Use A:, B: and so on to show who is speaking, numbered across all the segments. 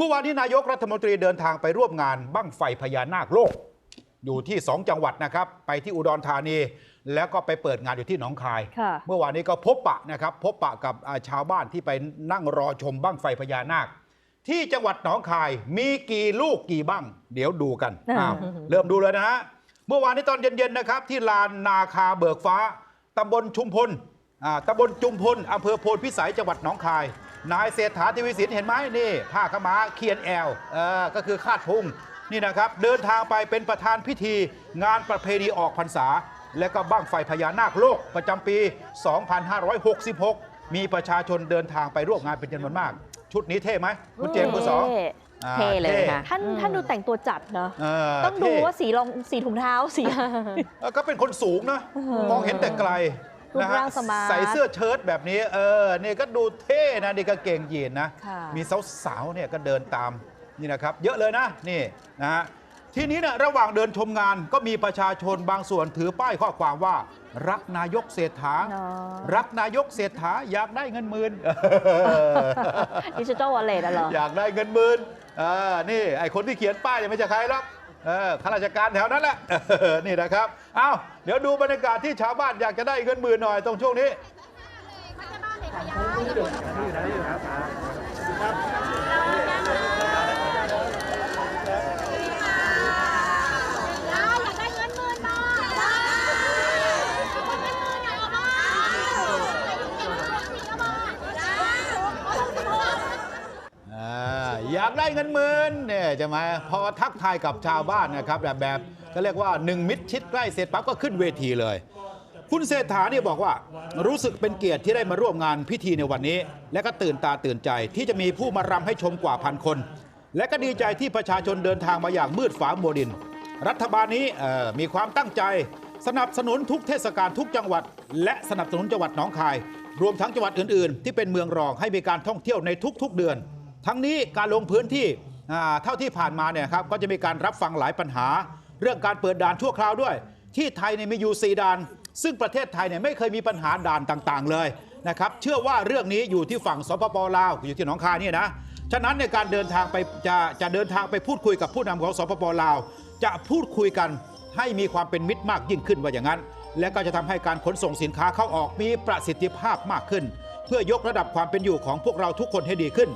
A: เมื่อวานนี้นายกรัฐมนตรีเดินทางไปร่วมงานบั้งไฟพญานาคโลก อยู่ที่ 2 จังหวัดนะครับ ไปที่อุดรธานี แล้วก็ไปเปิดงานอยู่ที่หนองคาย
B: ค่ะ
A: เมื่อวานนี้ก็พบปะนะครับ พบปะกับอ่าชาวบ้านที่ไปนั่งรอชมบั้งไฟพญานาค ที่จังหวัดหนองคายมีกี่ลูกกี่บ้างเดี๋ยวดูกัน
B: อ่า
A: อ้าวเริ่มดูเลยนะฮะเมื่อวานนี้ตอนเย็นๆนะครับที่ลานนาคาเบิกฟ้าตำบลชุมพลอ่าตำบลจุมพลอำเภอโพนพิสัยจังหวัดหนองคาย นายเศรษฐาทวีสินเห็นไหมนี่ผ้าขาวม้าเคียนแอลเออก็คือคาดพุงนี่นะครับ เดินทางไปเป็นประธานพิธี งานประเพณีออกพรรษา และก็บ้างไฟพญานาคโลกประจำปี 2566 มีประชาชนเดินทางไปร่วมงานเป็นจำนวนมาก ชุดนี้เท่ไหมคุณเจมส์คุณสอง
B: เท่
A: อ่า
C: เท่เลยค่ะ
B: ท่านท่านดูแต่งตัวจัดเนาะ
A: เออ
B: ต้องดู
A: เท่
B: ว่าสีรองสีถุงเท้าสี
A: เออก็เป็นคนสูงนะมองเห็นแต่ไกล
B: รูป
A: นะฮะ
B: ร่างสมาร์ท
A: ใส่เสื้อเชิ้ตแบบนี้เออเนี่ยก็ดูเท่นะนี่ก็เก่งยีนนะ
B: ค่ะ
A: มีสาวๆเนี่ยก็เดินตามนี่นะครับ เยอะเลยนะนี่นะฮะทีนี้เนี่ยระหว่างเดินชมงานก็มีประชาชนบางส่วนถือป้ายข้อความว่า รักนายกเศรษฐา
B: เนาะ
A: รักนายกเศรษฐาอยากได้เงินหมื่น
B: ดิจิทัลวอลเล็ตอะเหรอ
A: อยากได้เงินหมื่นเออนี่ไอคนที่เขียนป้ายเนี่ยไม่ใช่ใครหรอก เออข้าราชการแถวนั้นแหละเออนี่นะครับ เอาเดี๋ยวดูบรรยากาศที่ชาวบ้านอยากจะได้เงินหมื่นหน่อยตรงช่วงนี้
D: อยากได้เงินหมื่นบาทอยากได้เงินหมื่นเอามา
A: อ่ากได้เงินหมื่นเนี่ยจะมาพอทักทายกับชาวบ้านนะครับ แบบแบบก็เรียกว่าหนึ่งมิตรชิดใกล้เสร็จปั๊บก็ขึ้นเวทีเลย คุณเศรษฐาเนี่ยบอกว่ารู้สึกเป็นเกียรติที่ได้มาร่วมงานพิธีในวันนี้ และก็ตื่นตาตื่นใจที่จะมีผู้มารำให้ชมกว่าพันคน และก็ดีใจที่ประชาชนเดินทางมาอย่างมืดฝามัวดิน รัฐบาลนี้มีความตั้งใจสนับสนุนทุกเทศกาลทุกจังหวัด และสนับสนุนจังหวัดหนองคาย รวมทั้งจังหวัดอื่น ๆ ที่เป็นเมืองรองให้มีการท่องเที่ยวในทุก ๆ เดือน ทั้งนี้การลงพื้นที่เท่าที่ผ่านมาเนี่ยครับก็จะมีการรับฟังหลายปัญหา เรื่องการเปิดด่านชั่วคราวด้วย ที่ไทยเนี่ยมีอยู่4ด่าน ซึ่งประเทศไทยเนี่ยไม่เคยมีปัญหาด่านต่างๆ เลยนะครับเชื่อว่าเรื่องนี้อยู่ที่ฝั่งสปปลาวอยู่ที่หนองคายนี่นะฉะนั้นในการเดินทางไปจะจะเดินทางไปพูดคุยกับผู้นำของสปปลาว จะพูดคุยกันให้มีความเป็นมิตรมากยิ่งขึ้นว่าอย่างนั้น และก็จะทำให้การขนส่งสินค้าเข้าออกมีประสิทธิภาพมากขึ้น เพื่อยกระดับความเป็นอยู่ของพวกเราทุกคนให้ดีขึ้น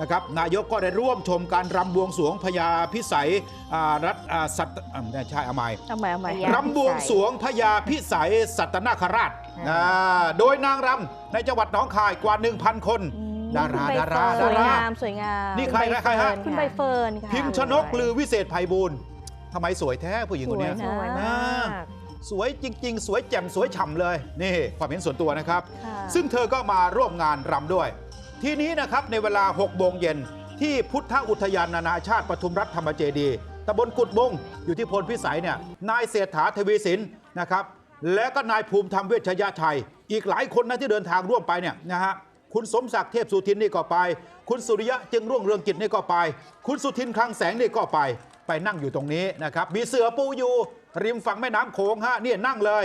A: นะครับนายกก็ได้ร่วมชมการรำบวงสรวงพญาพิสัยอ่ารัฐอ่าสัตอ่าไม่ใช่เอาใหม่
B: เอาใหม่เอาใหม่
C: พญา
A: รำบวงสรวงพญาพิสัยสัตนาคราชอ่าโดยนางรำในจังหวัดหนองคายกว่า 1,000 คนดารา
B: คุณใบ
A: ดารา
B: เฟิร์นสวย
A: ดารา
B: งามสวยงาม
A: นี่ใครนะใครฮะ
B: คุณใบเฟิร์นค่ะ
A: พิมพ์ชนกลือวิเศษไพบูลย์ทำไมสวยแท้ผู้หญิงคนเนี้ย
B: สวย
A: นะ
B: มาก
A: สวยจริง ๆ สวยแจ่มสวยฉ่ำเลยนี่ความเห็นส่วนตัวนะครับ
B: ค่ะ
A: ซึ่งเธอก็มาร่วมงานรำด้วย ทีนี้นะครับในเวลา6โมงเย็นที่พุทธอุทยานนานาชาติปทุมรัฐธรรมเจดีตำบลกุดบงอยู่ที่พลพิสัยเนี่ยนายเศรษฐาทวีสินนะครับและก็นายภูมิธรรมเวชยชัย อีกหลายคนนะที่เดินทางร่วมไปเนี่ยนะฮะคุณสมศักดิ์เทพสุทินนี่ก็ไป คุณสุริยะจึงรุ่งเรืองกิจนี่ก็ไป คุณสุทินคลังแสงนี่ก็ไป ไปนั่งอยู่ตรงนี้นะครับมีเสือปูอยู่ ริมฝั่งแม่น้ำโขงฮะเนี่ยนั่งเลย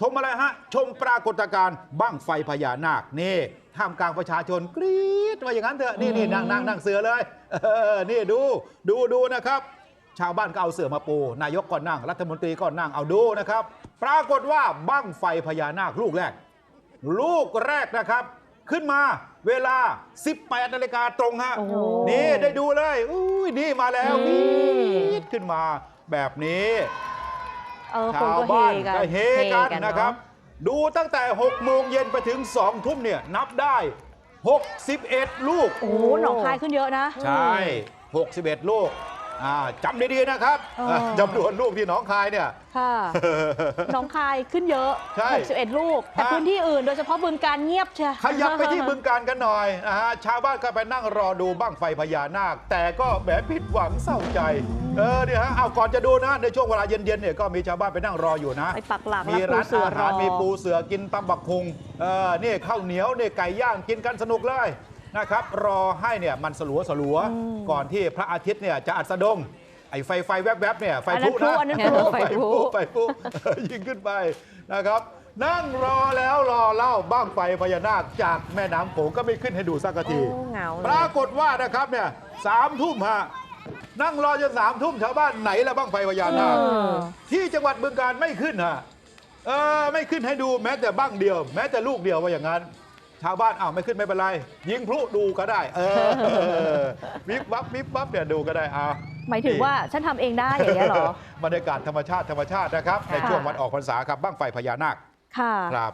A: ชมอะไรฮะ ชมปรากฏการณ์บั้งไฟพญานาคนี่ท่ามกลางประชาชนกรี๊ดว่าอย่างนั้นเถอะนี่นี่นั่งนั่งนั่งเสือเลยเออนี่ดูดูดูนะครับ ชาวบ้านก็เอาเสือมาปู นายกก็นั่ง รัฐมนตรีก็นั่งเอาดูนะครับ ปรากฏว่าบั้งไฟพญานาคลูกแรก ลูกแรกนะครับ ขึ้นมาเวลา 18นาฬิกาตรงฮะ
B: โอ้โห
A: นี่ได้ดูเลยอุ้ยนี่มาแล้ว
B: อืม
A: วีดขึ้นมาแบบนี้
B: เออคน
A: ชาว
B: ก็เฮ
A: บ้าน
B: กัน
A: ก็เฮกันนะครับ ดูตั้งแต่ 6 โมงเย็นไปถึง 2 ทุ่มเนี่ยนับได้ 61 ลูก
B: โอ้โหหนองคายขึ้นเยอะนะ
A: ใช่ 61 ลูก อ่าจำดีๆนะครับ
B: อ๋อ
A: จำนวนลูกที่หนองคายเนี่ย
B: ค่ะหนองคายขึ้นเยอะ
A: ใช่
B: 61ลูก แต่
A: ฮะ
B: พื้นที่อื่นโดยเฉพาะบึงการเงียบเชีย
A: ขยับไปที่บึงการกันหน่อยนะฮะชาวบ้านก็ไปนั่งรอดูบ้างไฟพญานาค แต่ก็แหมผิดหวังเศร้าใจ เออเนี่ยฮะเอาก่อนจะดูนะในช่วงเวลาเย็นๆเนี่ยก็มีชาวบ้านไปนั่งรออยู่นะ
B: ไปปักหลัก
A: มี
B: แล้วปู
A: ร้าน
B: เสือ
A: อาหาร
B: รอ
A: มีปูเสือกินตำบักคุงเออนี่ข้าวเหนียวนี่ไก่ย่างกินกันสนุกเลย นะครับรอให้เนี่ยมันสลัวสลัวๆก่อนที่พระอาทิตย์เนี่ยจะอัสดงไอ้ไฟไฟแวบๆเนี่ยไฟ
B: อัน
A: พ
B: นั้น
A: ลุ
B: พลุ
A: นะ
B: อันนั้นพลุ
A: ไฟพลุไฟพลุยิงขึ้นไปนะครับนั่งรอแล้วรอเล่าบ้างไฟพญานาคจากแม่น้ำโขงก็ไม่ขึ้นให้ดูสักที
B: โอ้เหงาเลย
A: ปรากฏว่านะครับเนี่ยสามทุ่มฮะนั่งรอจนสามทุ่มชาวบ้านไหนละบ้างไฟพญานาค
B: เออ
A: ที่จังหวัดบึงการไม่ขึ้นฮะเออไม่ขึ้นให้ดูแม้แต่บ้างเดียว แม้แต่ลูกเดียวว่าอย่างนั้น ชาวบ้านอ้าวไม่ขึ้นไม่เป็นไร ยิงพลุดูก็ได้ เออวิบวับวิบวับเนี่ยดูก็ได้อ่า
B: หมายถึงว่าฉันทำเองได้อย่างเงี้ยเหรอ
A: บรรยากาศธรรมชาติธรรมชาตินะครับ ใน
B: ค่ะ
A: ช่วงวันออกพรรษาครับบ้างไฟพญานาค
B: ค่ะ
A: ครับ